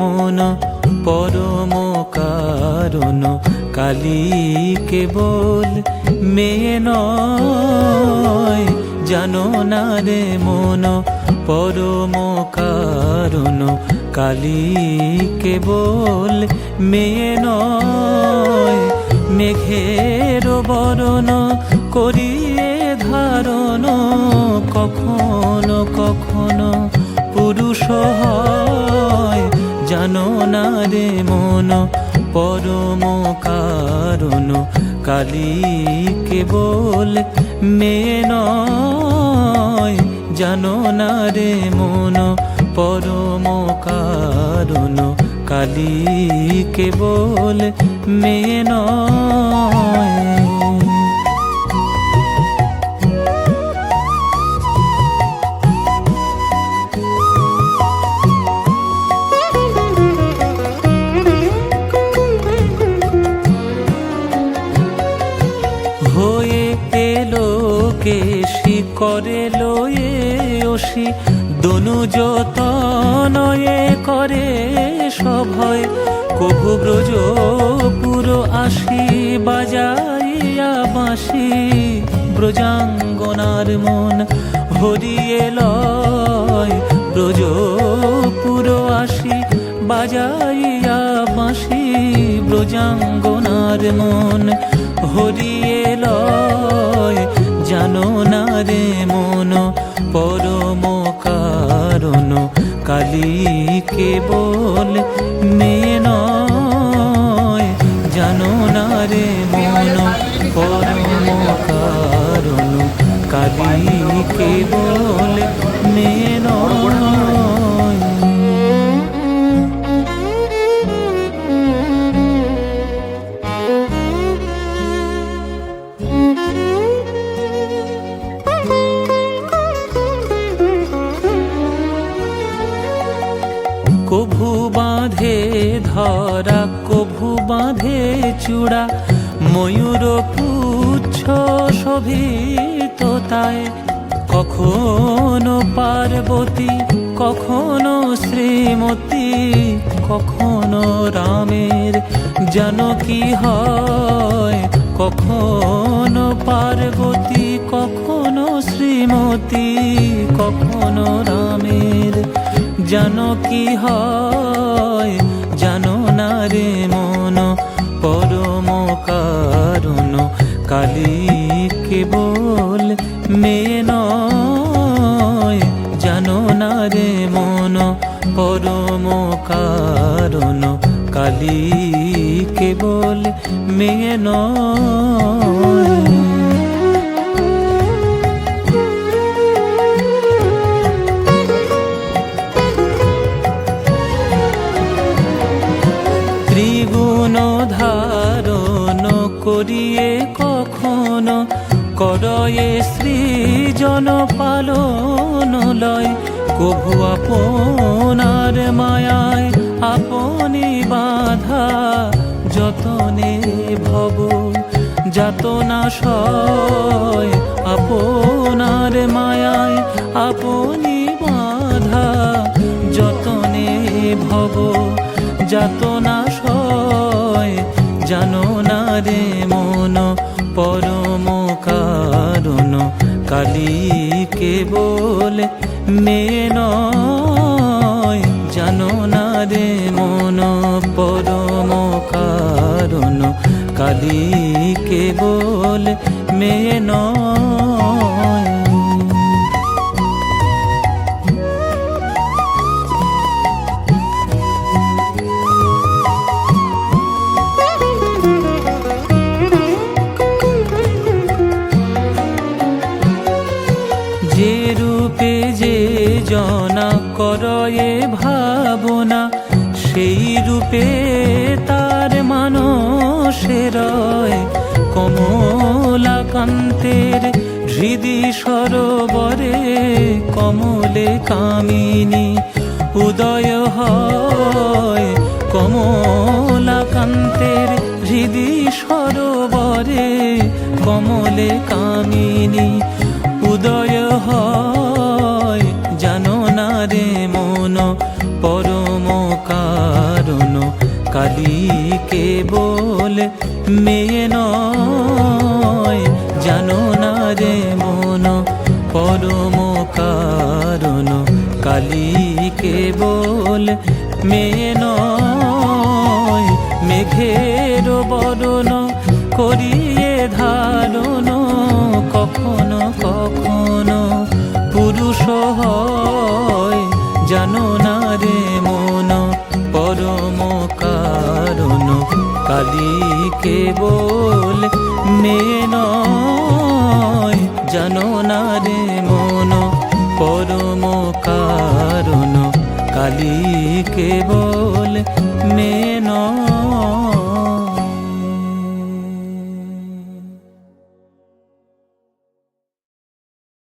মন, পরম কারণ, কালী কেবল মেয়ে নয়, জানো না রে মন, পরম কারণ, কালী কেবল মেয়ে নয়। মেঘের বরণ করিয়ে ধারণ, কখনো কখনো পুরুষ হয় জানো না রে মন, পরম কারণ কালী কেবল মেয়ে নয় জানো না রে মন, পরম কারণ কালী কেবল মেয়ে নয় করে লয়ে দনু যতনয়ে করে সভয়। কভু ব্রজ পুরো আসি, বাজাইয়া বাঁশি। ব্রজাঙ্গনার মন হরিয়ে লয় ব্রজ পুরো আসি, বাজাইয়া বাঁশি। ব্রজাঙ্গনার মন হরিয়ে লয় জানো না রে মন পরম কারণ কালী কেবল মেয়ে জানো না রে মন পরম কারণ কালী কেবল মেয়ে নয়। কভু বাঁধে ধরা, কভু বাঁধে চূড়া। ময়ূর পুচ্ছ শোভিত তাই কখনো পার্বতী, কখনো শ্রীমতী, কখনো রামের জানকী হয়। কখনো পার্বতী, কখনো শ্রীমতী, কখনো রামের জানো কি হয়? জানো না রে মন, পরম কারণ কালী কেবল মেয়ে নয়। জানো না রে মন, পরম কারণ কালী কেবল মেয়ে নয়। করিয়ে কখনো করয়ে সৃজন পালন লয়। কভু আপনার মায়ায় আপনি বাধা যতনে ভব যাতনা সয়। আপনার মায়ায় আপনি বাধা যতনে ভব যাতনা সয়। জানো না রে মন, পরম কারণ কালীকে বলে মেয়ে জানো না রে মন, পরম কারণ কালীকে বলে মেয়ে নয় করয়ে ভাবনা, সেই রূপে তার মানসের কমলাকান্তের হৃদি সরোবরে কমলে কামিনী উদয় হয়, কমলাকান্তের হৃদি সরোবরে কমলে কামিনী উদয় হয়। কেবল মেয়ে নয়, জানো না রে মন, পরম কারণ কালী কেবল মেয়ে নয়, মেঘের বরণ করিয়ে ধারণ, কখনো কখনো পুরুষ হয়, জানো না রে মন, পরম কালী কেবল মেয়ে নয় জানো না রে মন পরম কারণ। কালী কেবল মেয়ে নয়